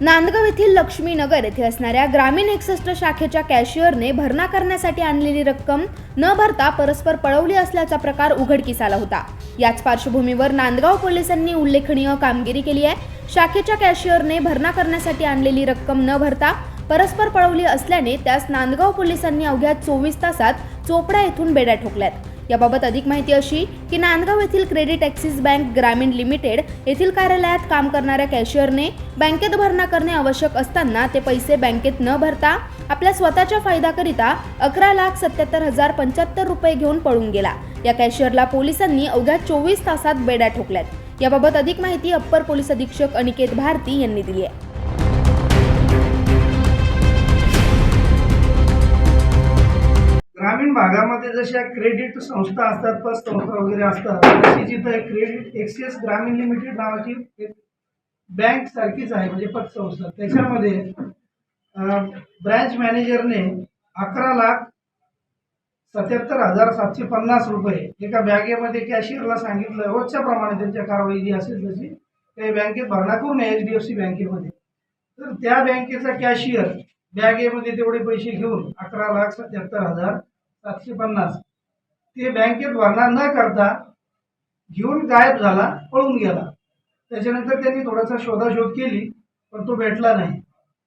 नांदगाव येथील लक्ष्मीनगर येथे असणाऱ्या ग्रामीण एकसष्ट शाखेच्या कॅशियरने भरणा करण्यासाठी आणलेली रक्कम न भरता परस्पर पळवली असल्याचा प्रकार उघडकीस आला होता. याच पार्श्वभूमीवर नांदगाव पोलिसांनी उल्लेखनीय कामगिरी केली आहे. शाखेच्या कॅशियरने भरणा करण्यासाठी आणलेली रक्कम न भरता परस्पर पळवली असल्याने त्यास नांदगाव पोलिसांनी अवघ्या चोवीस तासात चोपडा येथून बेड्या ठोकल्यात. याबाबत अधिक माहिती अशी की नांदगाव येथील Credit Access Bank Grameen Limited येथील कार्यालयात काम करणाऱ्या कॅशियरने बँकेत भरणा करणे आवश्यक असताना ते पैसे बँकेत न भरता आपल्या स्वतःच्या फायद्याकरिता अकरा लाख सत्याहत्तर हजार पंच्याहत्तर रुपये घेऊन पळून गेला. या कॅशियरला पोलिसांनी अवघ्या चोवीस तासात बेड्या ठोकल्यात. याबाबत अधिक माहिती अप्पर पोलीस अधीक्षक अनिकेत भारती यांनी दिली आहे. भागामध्ये जशा क्रेडिट संस्था असतात पत संस्था वगैरे असतात तशी जिथं क्रेडिट एक्सेस ग्रामीण लिमिटेड नावाची एक बँक सारखीच आहे म्हणजे पतसंस्था त्याच्यामध्ये ब्रँच मॅनेजरने अकरा लाख सत्याहत्तर हजार सातशे पन्नास रुपये एका बँकेमध्ये कॅशियरला सांगितलं रोजच्या प्रमाणे त्यांच्या कारवाई जी असेल तशी काही बँकेत भरणा करू नये एच डी एफ सी बँकेमध्ये. तर त्या बँकेचा कॅशियर बॅगेमध्ये तेवढे पैसे घेऊन अकरा लाख सत्याहत्तर हजार सातशे पन्नास. ते बँकेत भरणा न करता घेऊन गायब झाला पळून गेला. त्याच्यानंतर त्यांनी थोडासा शोधाशोध केली पण तो भेटला नाही.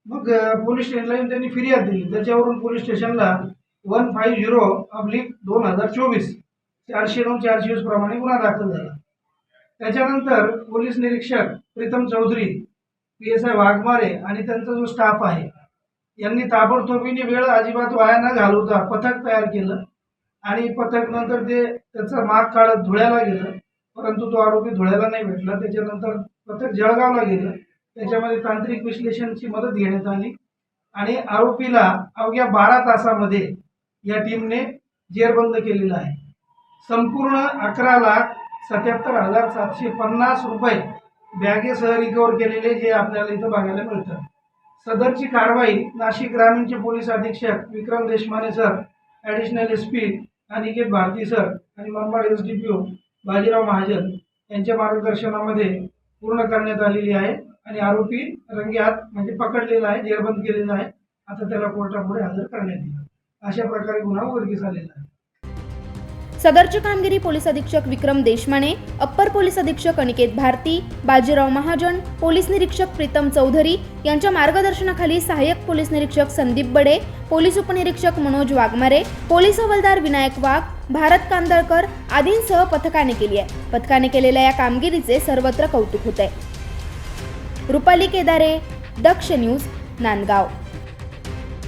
मग पोलीस स्टेशनला येऊन त्यांनी फिर्याद दिली. त्याच्यावरून पोलीस स्टेशनला वन फाईव्ह झिरो अब्लिक दोन हजार चोवीस चारशे नऊ चारशे वीस प्रमाणे गुन्हा दाखल झाला. त्याच्यानंतर पोलीस निरीक्षक Pritam Chaudhari P S I Waghmare आणि त्यांचा जो स्टाफ आहे यांनी ताबडतोबीने वेळ अजिबात वाया न घालवता पथक तयार केलं. आणि पथक नंतर ते त्याचा माग काढत धुळ्याला गेलं. परंतु तो आरोपी धुळ्याला नाही भेटला. त्याच्यानंतर पथक जळगावला गेलं. त्याच्यामध्ये तांत्रिक विश्लेषणची मदत घेण्यात आली. आणि आरोपीला अवघ्या बारा तासामध्ये या टीमने जेरबंद केलेला आहे. संपूर्ण अकरा लाख सत्याहत्तर हजार सातशे पन्नास रुपये बॅगेसह रिकवर केलेले जे आपल्याला इथं बघायला मिळतं. सदरची कारवाई नाशिक ग्रामीणचे पोलीस अधीक्षक Vikram Deshmane sir additional S P Aniket Bharati sir आणि Manmad S D P O Bajirao Mahajan यांच्या मार्गदर्शनामध्ये पूर्ण करण्यात आलेली आहे आणि आरोपी रंगेहात म्हणजे पकडलेला आहे जेरबंद केलेला आहे. आता त्याला कोर्टापुढे हजर करण्यात येईल. अशा प्रकारे गुन्हा उघडकीस आलेला आहे. सदरची कामगिरी पोलीस अधीक्षक विक्रम देशमाने अप्पर पोलीस अधीक्षक अनिकेत भारती बाजीराव महाजन पोलीस निरीक्षक प्रीतम चौधरी यांच्या मार्गदर्शनाखाली सहाय्यक पोलीस निरीक्षक संदीप बडे पोलीस उपनिरीक्षक मनोज वाघमारे पोलीस हवालदार विनायक वाघ भारत कांदळकर आदींसह पथकाने केली आहे. पथकाने केलेल्या या कामगिरीचे सर्वत्र कौतुक होत आहे रुपाली केदारे दक्ष न्यूज नांदगाव.